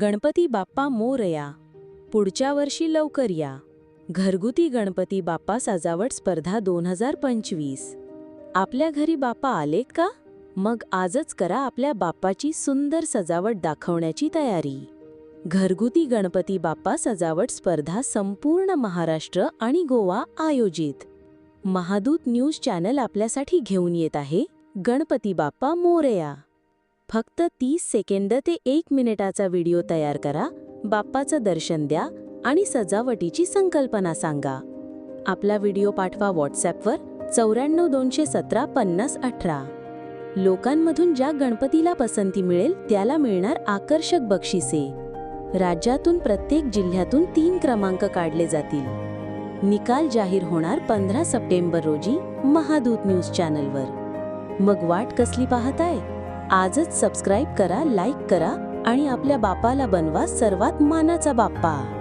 गणपती बाप्पा मोरया पुढच्या वर्षी लवकर या. घरगुती गणपती बाप्पा सजावट स्पर्धा दोन हजार पंचवीस. आपल्या घरी बाप्पा आलेत का? मग आजच करा आपल्या बाप्पाची सुंदर सजावट दाखवण्याची तयारी. घरगुती गणपती बाप्पा सजावट स्पर्धा संपूर्ण महाराष्ट्र आणि गोवा आयोजित. महादूत न्यूज चॅनल आपल्यासाठी घेऊन येत आहे गणपती बाप्पा मोरया फक्त तीस सेकंद ते एक मिनिटाचा व्हिडिओ तयार करा बाप्पाचं दर्शन द्या आणि सजावटीची संकल्पना सांगा. आपला व्हिडिओ पाठवा व्हॉट्सॲपवर चौऱ्याण्णव दोनशे सतरा पन्नास अठरा. लोकांमधून ज्या गणपतीला पसंती मिळेल त्याला मिळणार आकर्षक बक्षिसे. राज्यातून प्रत्येक जिल्ह्यातून तीन क्रमांक काढले जातील. निकाल जाहीर होणार पंधरा सप्टेंबर रोजी महादूत न्यूज चॅनलवर. मग वाट कसली पाहताय? आजच सबस्क्राईब करा लाईक करा आणि आपल्या बापाला बनवा सर्वात मानाचा बाप्पा.